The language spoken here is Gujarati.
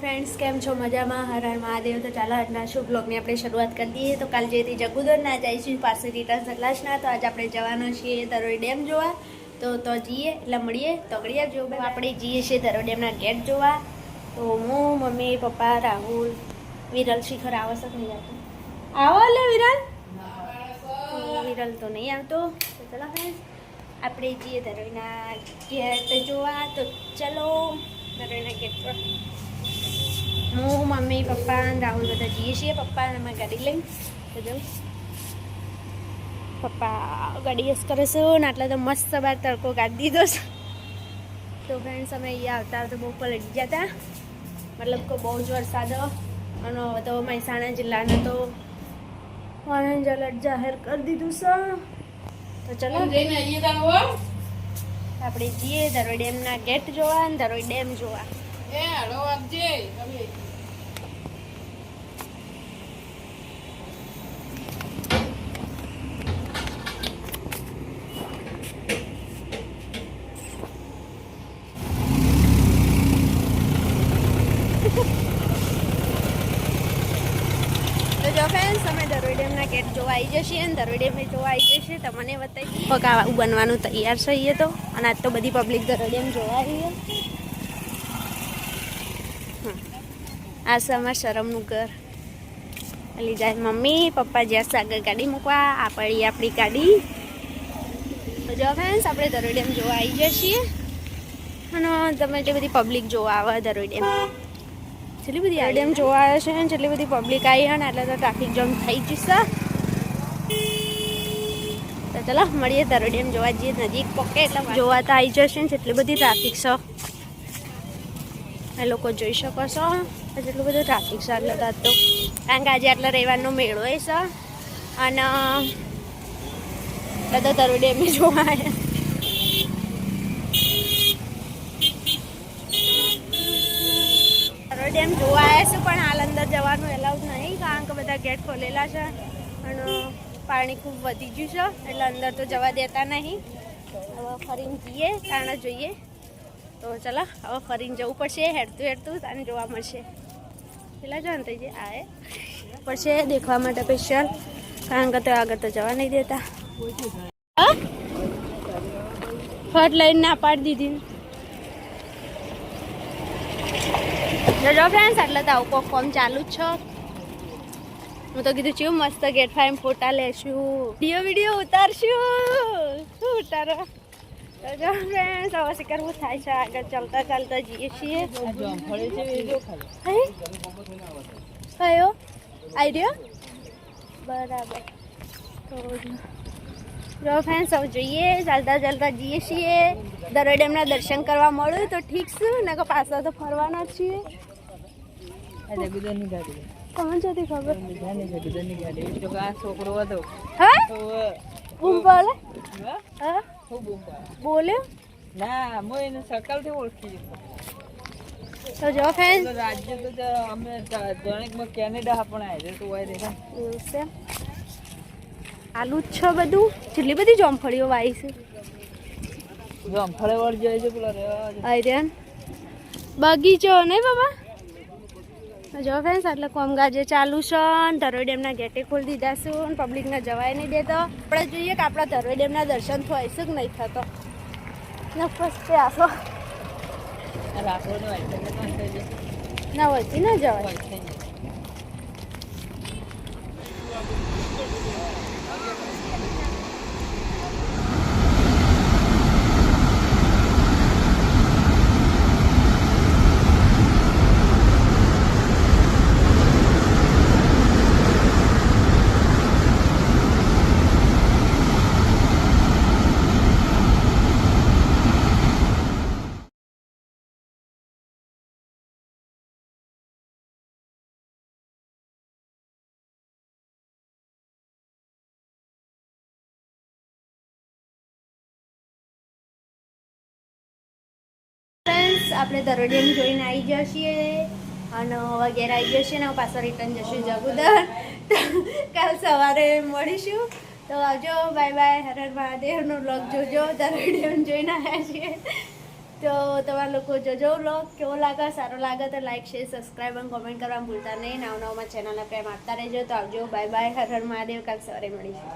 ફ્રેન્ડ્સ કેમ છો? મજામાં? હર હર મહાદેવ. તો ચાલો આજના શુભ બ્લોગની આપણે શરૂઆત કરી દઈએ. તો કાલ જેથી જગુદરના જાય જઈશું પાસે રિટર્ન સલાસના તો આજે આપણે જવાના છીએ તરોઈ ડેમ જોવા. તો તો જઈએ, એટલે મળીએ, તગડિયા જો આપણે જઈએ છીએ તરોઈ ડેમના ગેટ જોવા. તો હું, મમ્મી, પપ્પા, રાહુલ, વિરલ, શિખર આવશે શક નહીં આવતો? આવો એટલે વિરલ. વિરલ તો નહીં આવતો. તો ચલો ફ્રેન્ડ્સ આપણે જઈએ તરોઈના ગેટ જોવા. તો ચલો તરોઈના ગેટ પર. હું મમ્મી પપ્પા અને રાહુલ બધા જઈએ છીએ. પપ્પા અને અમે ગાડી લઈને. તો પપ્પા ગાડી યસ કરે છે ને આટલા તો મસ્ત બાર તડકો કાઢી દીધો છે. તો ફ્રેન્ડ્સ અમે અહીંયા આવતા આવતા બહુ પલટી ગયા હતા. મતલબ કે બહુ જ વરસાદ અને હવે તો મહેસાણા જિલ્લાને તો ઓરેન્જ એલર્ટ જાહેર કરી દીધું છે. તો ચલો. આપણે જઈએ ધરોઈ ડેમના ગેટ જોવા અને ધરોઈ ડેમ જોવા. તો જો ફ્રેન્ડ્સ અમે ધરોઈ ડેમના ગેટ જોવા આવી જશે અને ડેમ જોવા આવી જશે. તમને બતાવી પકા બનવાનું તૈયાર છે તો. અને આજ તો બધી પબ્લિક ડેમ જોવા આવી છે હમ. આ છે અમારા શરમનું ઘર. અલી જાય, મમ્મી, પપ્પા જ્યાં આગળ ગાડી મૂકવા. આ પડી આપણી ગાડી. તો જો ફ્રેન્ડ્સ આપણે ધરોઈ જોવા આવી જઈએ છીએ. અને તમે એટલી બધી પબ્લિક જોવા આવે ધરોઈ જેટલી બધી ડેમ જોવા આવે છે ને, જેટલી બધી પબ્લિક આવી હોય ને, એટલે તો ટ્રાફિક જામ થઈ જશે. તો ચલો, મળીએ ડેમ જોવા જઈએ, નજીક પોકે એટલે જોવા તો આવી જશે ને, જેટલી બધી ટ્રાફિક છે. એ લોકો જોઈ શકો છો. તો જેટલું બધું ટ્રાફિક છે એટલે તો કારણ કે આજે આટલા રવિવારનો મેળો એ છે અને બધા તારો ડેમ જોવા આવ્યા તારો ડેમ જોવા આવ્યા છે, પણ હાલ અંદર જવાનું એલાઉડ નહીં, કારણ કે બધા ગેટ ખોલેલા છે. અને પાણી ખૂબ વધી ગયું છે, એટલે અંદર તો જવા દેતા નહીં. હવે ફરીને જઈએ, તાણે જોઈએ. તો ચલો, હવે ફરીને જવું પડશે હેડતું હેડતું તાને જોવા મળશે. પેલા જો ને થઈ પણ છે દેખવા માટે સ્પેશિયલ કારણ કે તો આગળ તો જવા નહીં દેતા. ફટ લઈને ના પાડી દીધી. જો ફ્રેન્ડ્સ એટલે તો આવું કોક ફોર્મ ચાલુ જ છો. હું તો કીધું છું મસ્ત ગેટ ફાઈમ ફોટા લેશું. વીડિયો વીડિયો ઉતારશું. શું ઉતારો તો જો ફ્રેન્ડ્સ થાય છે આગળ ચાલતા ચાલતા જઈએ છીએ? કયો આઈડિયો બરાબર જો- જો સૌ જોઈએ ચાલતા ચાલતા જઈએ છીએ દરોઈ દર્શન કરવા મળ્યું તો ઠીક છે ને કે પાછા તો ફરવાના છીએ કોણ જતી ખબર છોકરો હતો હા બૂમ બોલે હા? હા બૂમ. બોલ્યો? ના હું એને સકલથી ઓળખી તો જો ફેન રાજ્ય તો અમે જણેકમાં કેનેડા પણ આવ્યો તો હોય દેખા એવું છે આલુ જ છે બધું? જેટલી બધી જોમફળીઓ વાવી છે. જોમફળે વળ જાય છે પેલા રેવા બગીચો નહીં બાબા? જો ફ્રેન્ડ્સ એટલે કોમગા જે ચાલુ છે ને ધરોઈ ડેમના ગેટે ખોલી દીધા છે ને પબ્લિકને જવાય નહીં દેતો. આપણે જોઈએ કે આપણા ધરોઈ ડેમના દર્શન થાય છે કે નહીં થતો. નફસ છે આસો? ના હોયથી ના જવાય. આપણે દરોઈ જોઈને આવી જશીએ અને વગેરે આવી જશે ને પાછા રિટર્ન જશું જગુદર. કાલ સવારે મળીશું. તો આવજો. બાય બાય હર હર મહાદેવનો બ્લોગ જોજો. દરોઈ જોઈને આવ્યા છીએ. તો તમારા લોકો જોજો બ્લોગ કેવો લાગે સારો લાગે તો લાઈક શેર સબસ્ક્રાઈબ અને કોમેન્ટ કરવા ભૂલતા નહીં. નવ નવમાં ચેનલને પ્રેમ આપતા રહેજો. તો આવજો. Bye bye Har Har Mahadev. કાલ સવારે મળીશું.